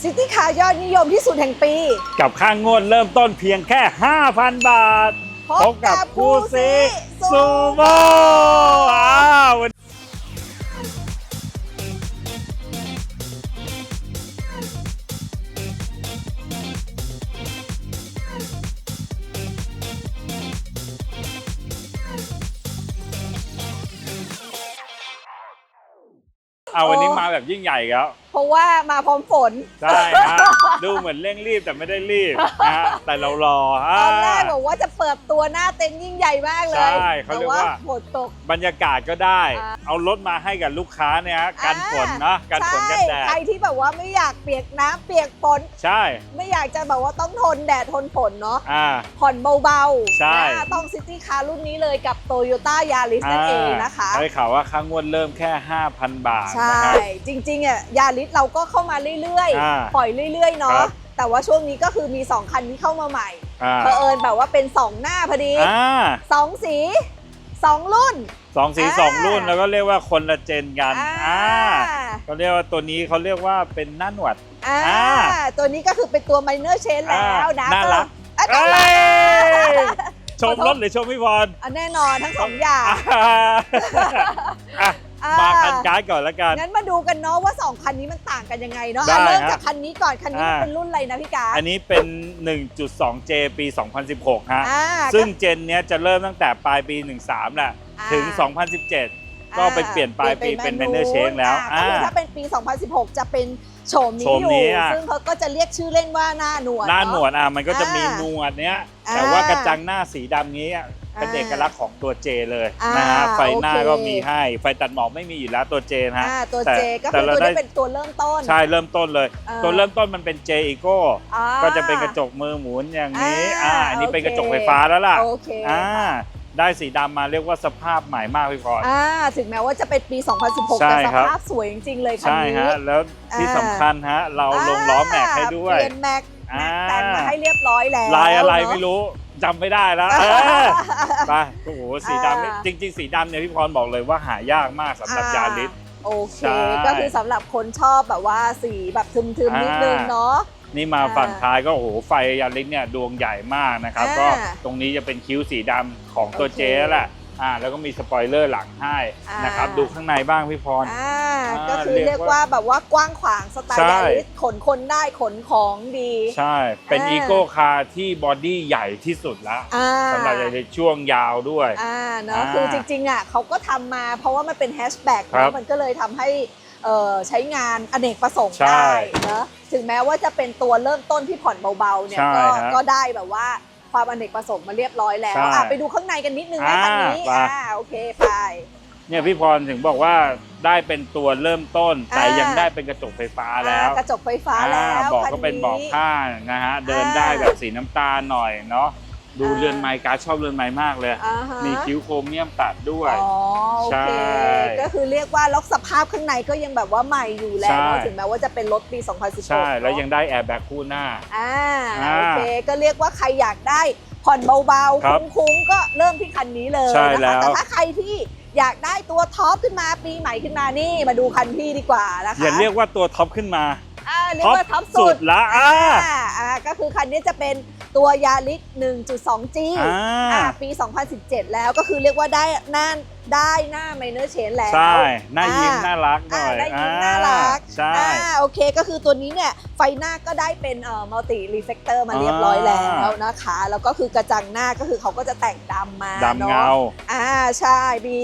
ซิตี้คาร์ยอดนิยมที่สุดแห่งปี กับค่างวดเริ่มต้นเพียงแค่ 5,000 บาทพบกับคู่ซีซูโม่อ้าววันเอาวันนี้มาแบบยิ่งใหญ่ครับ เพราะว่ามาพร้อมฝน ใช่ฮะดูเหมือนเร่งรีบแต่ไม่ได้รีบนะฮะแต่เรารอตอนแรกอ่าบอกว่าจะเปิดตัวหน้าเต็นท์ยิ่งใหญ่มากเลยใช่เขาเรียกว่า แต่ฝนตก บรรยากาศก็ได้ อ่า เอารถมาให้กับลูกค้าเนี่ยฮะกันอ่าฝนนะกันฝนกันแดใช่ดใครที่แบบว่าไม่อยากเปียกน้ำเปียกฝน ใช่ไม่อยากจะแบบว่าต้องทนแดดทนฝนเนาะ อ่า ผ่อนเบาๆใช่นะต้องซิตี้คาร์รุ่นนี้เลยกับโตโยต้ายาริสนั่นเองนะคะ ได้ข่าวว่าค่างวดเริ่มแค่ 5,000 บาทใช่ นะฮะ จริงๆอะยาริสเราก็เข้ามาเรื่อยอ่าๆ ปล่อยเรื่อยๆคเนาะรับแต่ว่าช่วงนี้ก็คือมี 2 คันที่เข้ามาใหม่อ่า เผอิญแบบว่าเป็น 2 หน้าพอดี อ่า2 สี 2 รุ่น สองสีอ่า สองรุ่นแล้วก็เรียกว่าคนละเจนกันอ่าอ่าเขาเรียกว่าตัวนี้เขาเรียกว่าเป็นหน้าหนวด อ่าอ่าตัวนี้ก็คือเป็นตัว minor change แล้วนะน่ารักอะเอ้น่ารักยชมรถหรือชมพี่พรอะแน่นอนทั้งสองอย่าง อะอ่ มาคันการ์ดก่อนละกัน งั้นมาดูกันเนาะว่า2คันนี้มันต่างกันยังไงเนาะได้อะเริ่มฮะจากคันนี้ก่อนคันนี้มันอ่า เป็นรุ่นอะไรนะพี่การ อันนี้เป็น 1.2J ปี 2016 ฮะ อ่าซึ่งเจนเนี้ยจะเริ่มตั้งแต่ปลายปี 13แหละ อ่า ถึง 2017 ก็ไปเปลี่ยนปลายปีเป็น Manner Change แล้วอ่าก็คืออ่าถ้าเป็นปี 2016 จะเป็น โฉมนี้โฉมอยู่นี้อะซึ่งเขาก็จะเรียกชื่อเล่นว่าหน้าหนวดหน้าหนวเอะดอะมันก็จะมีอ่าหนวดเนี้ยอ่าแต่ว่ากระจังหน้าสีดำนี้อะเป็นอ่าเอกลักษณ์ของตัวเจเลยอ่านนะฮะไฟหน้าโอเค ก็มีให้ ไฟตัดหมอกไม่มีอยู่แล้วตัวเจนะฮะ อ่าตัวแต่เจก็แต่คือเราตัวได้นี้เป็นตัวเริ่มต้น ใช่เริ่มต้นเลย อ่า ตัวเริ่มต้นมันเป็น J Eco อ่า ก็จะเป็นกระจกมือหมุนอย่างนี้อ่าอ่าอันนี้เป็นโอเคกระจกไฟฟ้าแล้วล่ะโอเค อ่า ได้สีดำมาเรียกว่าสภาพใหม่มากพี่พร อ่าถึงแม้ว่าจะเป็นปี 2016 ใช่แต่สครับ ภาพสวยจริง ๆ เลยคันใช่นี้ ฮะ แล้วที่อ่าสำคัญฮะ เราลงล้อแม็กให้ด้วย เปลี่ยนแม็กอ่า แม็กแต่งมาให้เรียบร้อยแล้วลายอะไรเนไม่รู้จำไม่ได้แล้วเออไปโอ้โหสีดำนี่อ่า จริง ๆ สีดำเนี่ยพี่พรบอกเลยว่าหายากมากสำหรับอ่ยาริส โอเค ใช่ก็คือสำหรับคนชอบแบบว่าสีแบบทึมๆนิดนึงอ่าเนาะ นี่มาอ่าฝั่งท้ายก็โอ้โหไฟยาริสเนี่ยดวงใหญ่มากนะครับอ่าก็ตรงนี้จะเป็นคิ้วสีดำของตัวโอเคเจ๊แหละอ่าแล้วก็มีสปอยเลอร์หลังให้อ่านนะครับดูข้างในบ้างพี่พรอ่าอ่าก็คือเรีเรียยกกว่าว่าแบบว่ากว้างขวางสไตล์ใช่ยาริสขนคนได้ขนของดี ใช่ เป็นอ่าอีโก้คาร์ที่บอดี้ใหญ่ที่สุดแล้วอ่าสำหรับในช่วงยาวด้วยอ่าเนาะอ่าคือจริงๆอะเขาก็ทำมาเพราะว่ามันเป็นแฮชแบ็กครับมันก็เลยทำให้เอ่อ ใช้งานอเนกประสงค์ใช่ได้เนอะถึงแม้ว่าจะเป็นตัวเริ่มต้นที่ผ่อนเบาๆเนี่ยใช่ก็ฮะก็ได้แบบว่าความอเนกประสงค์มาเรียบร้อยแล้วใช่อะไปดูข้างในกันนิดนึงไหมอ่าคันนี้ไปอ่าโอเคไปเนี่ยพี่พรถึงบอกว่าได้เป็นตัวเริ่มต้นแต่อ่ายัยังได้เป็นกระจกไฟฟ้าแล้วอ่ากระจกไฟฟ้าแล้วอ่าบอกคัก็เป็นบอกนี้ข้างนะฮะเดินอ่าได้แบบสีน้ำตาลหน่อยเนาะ ดูอ่าเรือนไม้การดชอบเรือนไม้มากเลย อ่าฮะ มีคิ้วโครเมียมตัดด้วย อ๋อโอใช่เคก็คือเรียกว่าล็อกสภาพข้างในก็ยังแบบว่าใหม่อยู่แล้วใช่เนอะถึงแม้ว่าจะเป็นรถปี 2016ใช่ แล้วเนอะยังได้แอร์แบ็กคู่หน้า อ่าอ่าโอเคก็เรียกว่าใครอยากได้ผ่อนเบาครับๆ คุ้มๆ ก็เริ่มที่คันนี้เลยใช่นะแล้คะว แต่ถ้าใครที่อยากได้ตัวท็อปขึ้นมาปีใหม่ขึ้นมานี่มาดูคันพี่ดีกว่านะคะ อย่าเรียกว่าตัวท็อปขึ้นมาอ่า เรียกว่าท็อปสุดละอ่าอ่าอ่าก็คือคันนี้จะเป็นตัวยาริส 1.2G อ่าอ่าปี 2017 แล้วก็คือเรียกว่าได้หน้าได้หน้า minor change แล้วใช่หน้ายิ้มอ่าน่ารักหน่อ่าอยได้ยิ้มน่ารักใช่อ่าโอเคก็คือตัวนี้เนี่ยไฟหน้าก็ได้เป็นเอ่อมัลติรีเฟกเตอร์มาเรียบร้อยแล้วนะคะ แล้วก็คือกระจังหน้าก็คือเขาก็จะแต่งดำมาดำเงานะอ่าใช่มี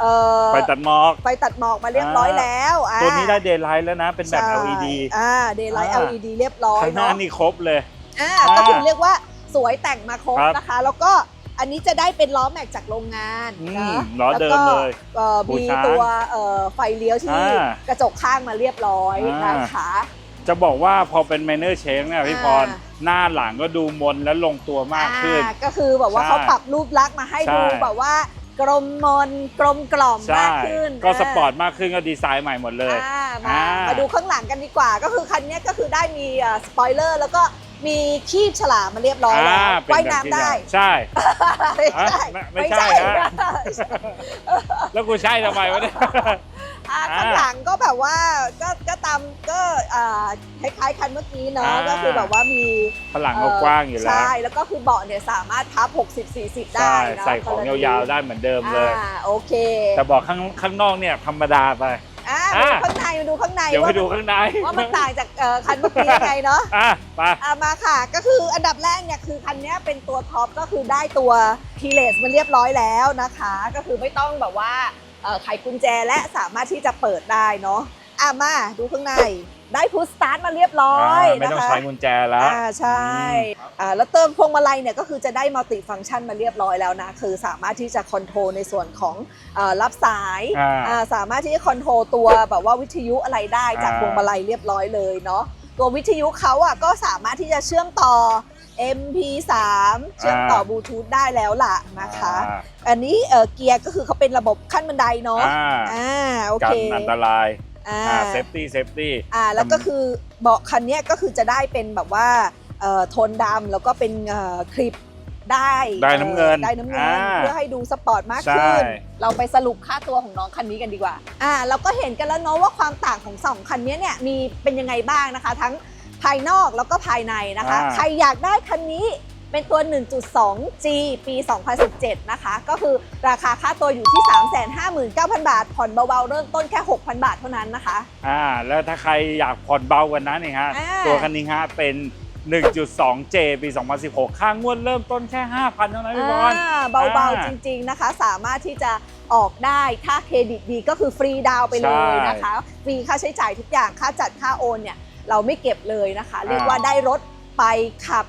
เอ่อไฟตัดหมอกไฟตัดหมอกมาเรียบร้อยแล้วอ่าตัวนี้ได้เดย์ไลท์แล้วนะเป็นแบบใช่ LED อ่าเดย์ไลท์อ่า LED เรียบร้อยข้างหน้าเนาะนี่ครบเลยอ่าอ่าก็คือเรียกว่าสวยแต่งมาครบครับนะคะ แล้วก็ อันนี้จะได้เป็นล้อแม็กจากโรงงานอืมนะล้อเดิมเลยแวก็อ่อบูมีช้างตัวเอ่อไฟเลี้ยวที่อ่ากระจกข้างมาเรียบร้อยอ่าน นะคะ จะบอกว่าพอเป็น Manner Change เนี่ยพี่พร อ่า หน้าหลังก็ดูมนและลงตัวมากขึ้น อ่าก็คือแบบว่าใช่เขาปรับรูปลักษณ์มาให้ใช่ดูแบบว่ากลมมนกลมกล่อมใช่ มากขึ้นก็สปอร์ตมากขึ้นก็ดีไซน์ใหม่หมดเลย อ่ามาอ่าม มาดูข้างหลังกันดีกว่า ก็คือคันนี้ก็คือได้มีสปอยเลอร์แล้วก็ มีคีบฉลามมาเรียบร้อยแล้วอ่าเป็นว่ายแบบที่น้ำได้ใช่ไม่ใช่อะไม่ไม่ใช่ฮะแล้วกูใช่ทำไมวะเนี่ยออ่าอ่าข้างหลังก็แบบว่าก็ก็ตามก็อ่าคล้ายๆคันเมื่อกี้เนาะอ่า ก็คือแบบว่ามีฝรั่งเขากว้างอยู่แล้ว ใช่แล้วก็คือเบาะเนี่ยสามารถพับ 60 40 ได้ใช่นะใส่ของยาวๆได้เหมือนเดิมเลย อ่าโอเค แต่บอกข้างข้างนอกเนี่ยธรรมดาไป อ่าอ่าดูข้างในมาดูข้างในเดี๋ยวไปว่าดูข้างในว่ามันต่างจากเอ่อคันเมื่อกี้ยังไงเนาะอะไป อะมาค่ะ ก็คืออันดับแรกเนี่ยคือคันเนี้ยเป็นตัวท็อปก็คือได้ตัวคีเลสมันเรียบร้อยแล้วนะคะ ก็คือไม่ต้องแบบว่าเอ่อไขกุญแจและสามารถที่จะเปิดได้เนาะอะมาดูข้างใน ได้พุชสตาร์ทมาเรียบร้อยไม่นะต้องคะใช้กุญแจแล้วอ่าใช่อ่าแล้วเติมพวงมาลัยเนี่ยก็คือจะได้มัลติฟังก์ชันมาเรียบร้อยแล้วนะ คือสามารถที่จะคอนโทรลในส่วนของเอ่อรับสายอ่าอ่าสามารถที่จะคอนโทรลตัวแบบว่าวิทยุอะไรได้จากอ่าพวงมาลัยเรียบร้อยเลยเนาะตัววิทยุเขาอะก็สามารถที่จะเชื่อมต่อ MP3 เชื่อมต่อบลูทูธได้แล้วล่ะนะคะอ่าอันนี้เออเกียร์ก็คือเขาเป็นระบบขั้นบันไดเนาะอ่าอ่าโอกัเคนอันตราย อ่าอ่าเซฟตี้เซฟตี้อ่าแล้วก็คือเบาะคันเนี้ยก็คือจะได้เป็นแบบว่าเอ่อโทนดำแล้วก็เป็นเอ่อคลิปได้ได้น้ำเงินได้น้ำเงินอ่าเพื่อให้ดูสปอร์ตมากใช่ขึ้น เราไปสรุปค่าตัวของน้องคันนี้กันดีกว่าอ่าเราก็เห็นกันแล้วเนาะว่าความต่างของสองคันนี้เนี่ยมีเป็นยังไงบ้างนะคะ ทั้งภายนอกแล้วก็ภายในนะคะอ่าใครอยากได้คันนี้ เป็นตัว 1.2G ปี 2017 นะคะ ก็คือราคาค่าตัวอยู่ที่ 359,000 บาท ผ่อนเบาๆ เริ่มต้นแค่ 6,000 บาทเท่านั้นนะคะ อ่า แล้วถ้าใครอยากผ่อนเบากว่านั้นเนี่ยฮะ อ่า ตัวคันนี้ฮะเป็น 1.2J ปี 2016 ค่างวดเริ่มต้นแค่ 5,000 เท่านั้นพี่บอล อ่าเบาอ่าๆจริงๆนะคะ สามารถที่จะออกได้ถ้าเครดิตดีก็คือฟรีดาวน์ไปเลยใช่นะคะ ฟรีค่าใช้จ่ายทุกอย่างค่าจัดค่าโอนเนี่ยเราไม่เก็บเลยนะคะอ่าเรียกว่าได้รถไปขับ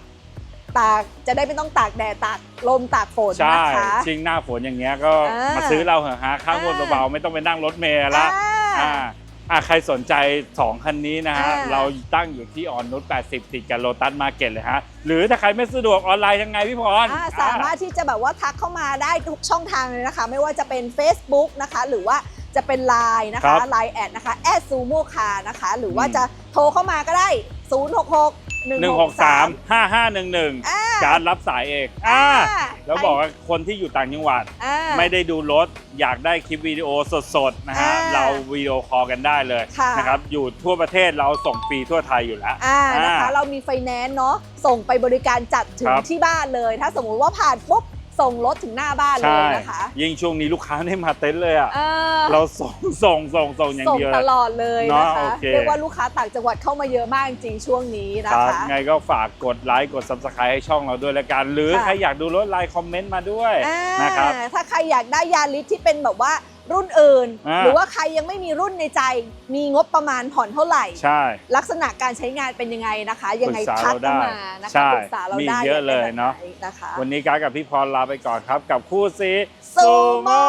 ตากจะได้ไม่ต้องตากแดดตากลมตากฝนใช่นะคะจริงหน้าฝนอย่างเงี้ยก็อ่ามมาซื้อเราเหอะฮะค่างวดอ่าเบาๆไม่ต้องไปนั่งรถเมล์ละอ่าอ่าอ่าใครสนใจ 2 คันนี้นะฮะ อ่า เราตั้งอยู่ที่ออนนุช80 ติดกับโลตัสมาร์เก็ตเลยฮะ หรือถ้าใครไม่สะดวกออนไลน์ยังไงพี่พร อ่าสามารถที่จะแบบว่าทักเข้ามาได้ทุกช่องทางเลยนะคะ ไม่ว่าจะเป็น Facebook นะคะ หรือว่าจะเป็น Line นะครัคะ บ Line แอดนะคะแอดซูโมคานะคะ หรือว่าอืม จะโทรเข้ามาก็ได้ 066 163 163 5511อ่าการรับสายเองอ่าอ่า แล้วบอกว่าคนที่อยู่ต่างจังหวัด อ่า ไม่ได้ดูรถอยากได้คลิปวิดีโอสดๆนะฮะอ่าเราวิดีโอคอลกันได้เลยค่ะ นะครับอยู่ทั่วประเทศเราส่งฟรีทั่วไทยอยู่แล้ว อ่านะคะอ่าเรามีไฟแนนซ์เนาะส่งไปบริการจัดถึคงรับที่บ้านเลย ถ้าสมมุติว่าผ่านปุ๊บ ส่งรถถึงหน้าบ้านเลใช่ยนะคะ ยิ่งช่วงนี้ลูกค้าไม่มาเต็นท์เลยอะอ่าเราส่งส่งส่งส่งอย่างส่งเดียวตลอดเลยนะเนาะคะโอเคเรียกว่าลูกค้าต่างจังหวัดเข้ามาเยอะมากจริงๆช่วงนี้นะครัคะบไงก็ฝากกดไลค์กด subscribe ให้ช่องเราด้วยละกันหรือค่ะใครอยากดูรถไลน์คอมเมนต์มาด้วยอ่านะครับถ้าใครอยากได้ยาลิสที่เป็นแบบว่า รุ่นอื่น อ่า หรือว่าใครยังไม่มีรุ่นในใจ มีงบประมาณผ่อนเท่าไหร่ ใช่ลักษณะการใช้งานเป็นยังไงนะคะ ยังไงปรึกษาทักเราเข้าได้มานะใช่คะปรึกษาเรามีได้เยอะเลยเนาะแบบไหนะคะ วันนี้การดกับพี่พรลาไปก่อนครับ กับคู่ซี ซูโม่